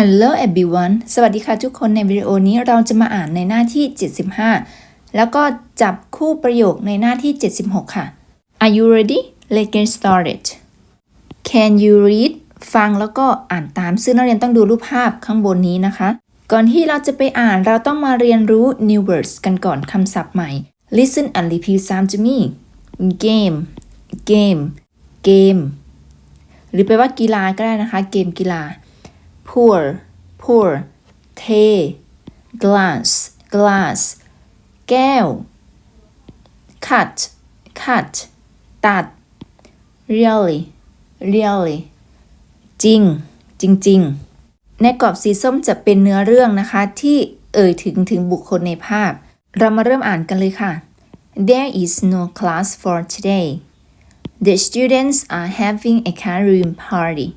Hello everyone สวัสดีค่ะทุกคนในวิดีโอนี้เราจะมาอ่านในหน้าที่ 75 แล้วก็จับคู่ประโยคในหน้าที่ 76 ค่ะ Are you ready? Let's get started. Can you read? ฟังแล้วก็อ่านตามซึ่งนักเรียนต้องดูรูปภาพข้างบนนี้นะคะ ก่อนที่เราจะไปอ่านเราต้องมาเรียนรู้ new words กันก่อนคำศัพท์ใหม่ Listen and repeat after me. Game game game หรือแปลว่ากีฬาก็ได้นะคะ เกมกีฬา pour pour เท glass glass แก้ว cut cut ตัด really really จริง จริง ๆ ในกรอบสีส้มจะเป็นเนื้อเรื่องนะคะ ที่เอ่ยถึงถึงบุคคลในภาพ เรามาเริ่มอ่านกันเลยค่ะ There is no class for today. The students are having a car room party.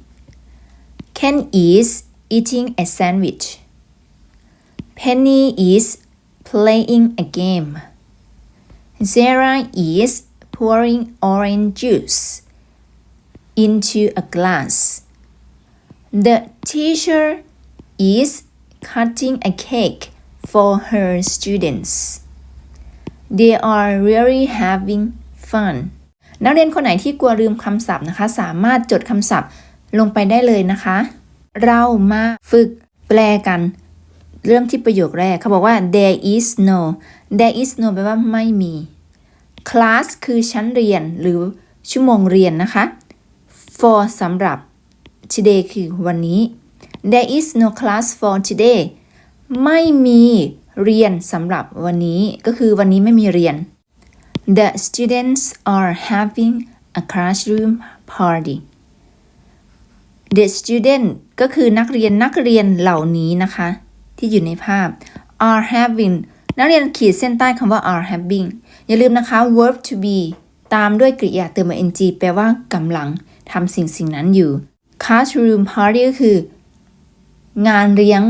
Ken is eating a sandwich. Penny is playing a game. Sarah is pouring orange juice into a glass. The teacher is cutting a cake for her students. They are really having fun. นักเรียนคนไหนที่กลัวลืมคำศัพท์นะคะ สามารถจดคำศัพท์ ลงไปได้เลยนะคะ เรามาฝึกแปลกัน เริ่มที่ประโยคแรกเขาบอกว่า there is no there is no แปลว่าไม่มี class คือชั้นเรียนหรือชั่วโมงเรียนนะคะ for สำหรับ today คือวันนี้ there is no class for today ไม่มีเรียนสำหรับวันนี้ ก็คือวันนี้ไม่มีเรียน The students are having a classroom party The student ก็คือนักเรียนนักเรียนเหล่านี้นะคะ ที่อยู่ในภาพ are having นักเรียนขีดเส้นใต้คำว่า are having อย่าลืมนะคะ verb to be ตามด้วยกริยาเติม ing แปลว่ากำลังทำสิ่งสิ่งนั้นอยู่ classroom party ก็คือ งานเลี้ยง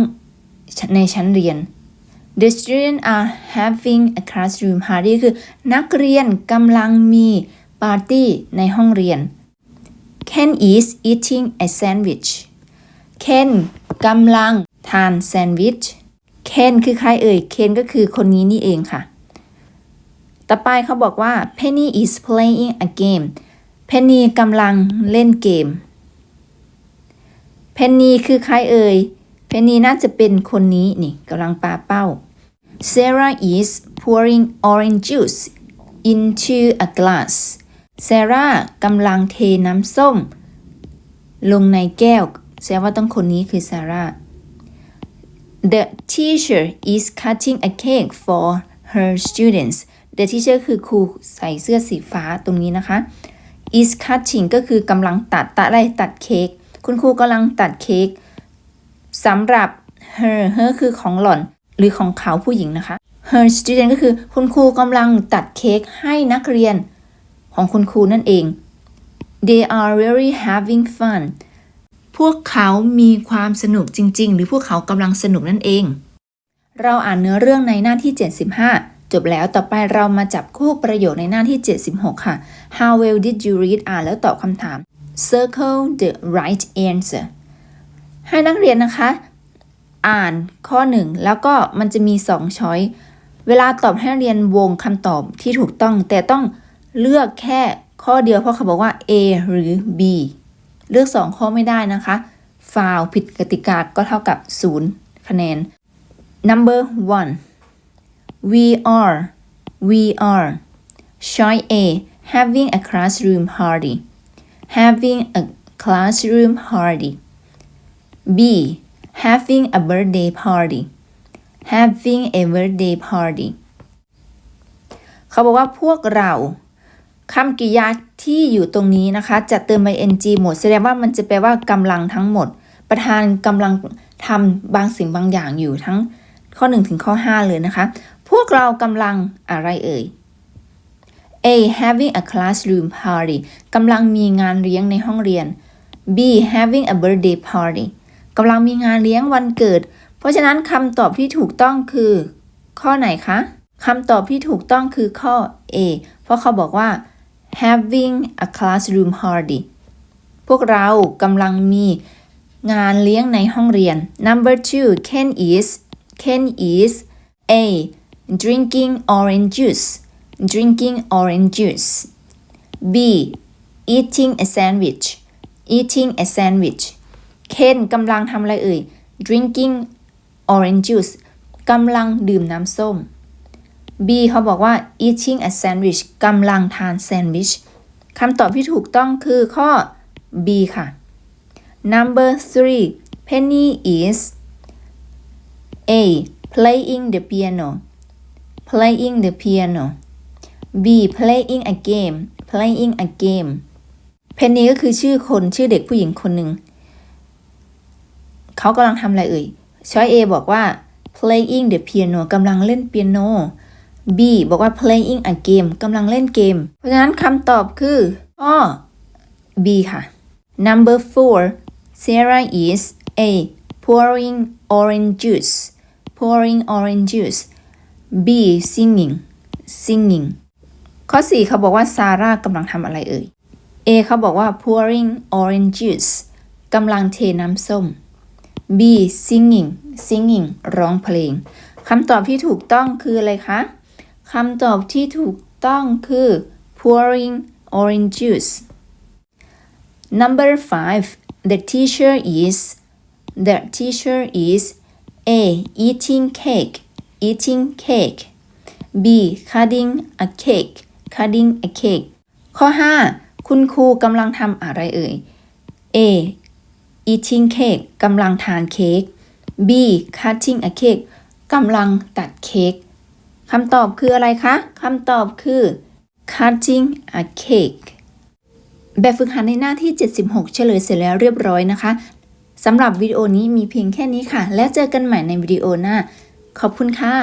ในชั้นเรียน The students are having a classroom party คือ นักเรียนกำลังมีปาร์ตี้ในห้องเรียน Ken is eating a sandwich Ken กำลังทานแซนด์วิช Ken คือใครเอ่ย Ken ก็คือคนนี้นี่เองค่ะ ต่อไปเขาบอกว่า Penny is playing a game Penny กำลังเล่นเกม Penny คือใครเอ่ย Penny น่าจะเป็นคนนี้นี่กำลังปาเป้า Sarah is pouring orange juice into a glass Sarah กำลังเทน้ำส้ม ลงในแก้วแสดงว่าต้องคนนี้คือ Sarah The teacher is cutting a cake for her students The teacher คือครูใส่เสื้อสีฟ้าตรงนี้นะคะ is cutting ก็คือกำลังตัดตัดอะไรตัดเค้กคุณครูกำลังตัดเค้กสำหรับ her her คือของหล่อน หรือของเขาผู้หญิงนะคะ her student ก็คือคุณครูกำลังตัดเค้กให้นักเรียน ของคุณครูนั่นเอง they are really having fun พวกเขามีความสนุกจริง ๆ หรือพวกเขากำลังสนุกนั่นเอง เราอ่านเนื้อเรื่องในหน้าที่ 75 จบแล้วต่อไปเรามาจับคู่ประโยคในหน้าที่ 76 ค่ะ How well did you read อ่านแล้วตอบคำถาม Circle the right answer ให้นักเรียนนะคะ อ่านข้อ 1 แล้วก็มันจะมี 2 ช้อย เวลาตอบให้นักเรียนวงคำตอบที่ถูกต้องแต่ต้อง เลือกแค่ข้อเดียวเพราะเขาบอกว่า A หรือ B เลือก 2 ข้อไม่ได้นะคะ ฟาวผิดกติกาก็เท่ากับ 0 คะแนน number one we are we are choice A having a classroom party having a classroom party B having a birthday party having a birthday party เขาบอกว่าพวกเรา คำกริยาที่อยู่ตรงนี้นะคะ จะเติมไป ng หมด แสดงว่ามันจะแปลว่ากำลังทั้งหมด ประธานกำลังทำบางสิ่งบางอย่างอยู่ทั้งข้อ 1 ถึงข้อ 5 เลยนะคะ พวกเรากำลังอะไรเอ่ย A having a classroom party กำลังมีงานเลี้ยงในห้องเรียน B having a birthday party กำลังมีงานเลี้ยงวันเกิด เพราะฉะนั้นคำตอบที่ถูกต้องคือ ข้อไหนคะคำตอบที่ถูกต้องคือข้อ A เพราะเขาบอกว่า having a classroom party พวกเรากำลังมีงานเลี้ยงในห้องเรียน number two Ken is Ken is a drinking orange juice drinking orange juice B eating a sandwich eating a sandwich เคนกำลังทำอะไรเอ่ย drinking orange juice กำลังดื่มน้ำส้ม B เขาบอกว่า eating a sandwich กำลังทานแซนด์วิชคำตอบที่ถูกต้องคือข้อ B ค่ะ number three Penny is A playing the piano playing the piano B playing a game playing a game เพนนีก็คือชื่อคนชื่อเด็กผู้หญิงคนหนึ่ง เขากำลังทำอะไรเอ่ยช้อย A บอกว่า playing the piano กำลังเล่นเปียโน B บอกว่า playing a game กำลังเล่นเกม เพราะฉะนั้นคำตอบคือข้อ B ค่ะ number four Sarah is A pouring orange juice pouring orange juice B singing singing ข้อ 4 เขาบอกว่าซาร่ากำลังทำอะไรเอ่ย A เขาบอกว่า pouring orange juice กำลังเทน้ำส้ม B singing singing ร้องเพลงคำตอบที่ถูกต้องคืออะไรคะ คำตอบที่ถูกต้องคือ pouring orange juice number five the teacher is the teacher is A eating cake eating cake B cutting a cake cutting a cake ข้อ 5 คุณครูกำลังทำอะไรเอ่ย A eating cake กำลังทานเค้ก B cutting a cake กำลังตัดเค้ก คำตอบคืออะไรคะ คำตอบคือ cutting a cake แบบฝึกหัดในหน้าที่ 76 เฉลยเสร็จแล้วเรียบร้อยนะคะสำหรับวิดีโอนี้มีเพียงแค่นี้ค่ะ แล้วเจอกันใหม่ในวิดีโอหน้า ขอบคุณค่ะ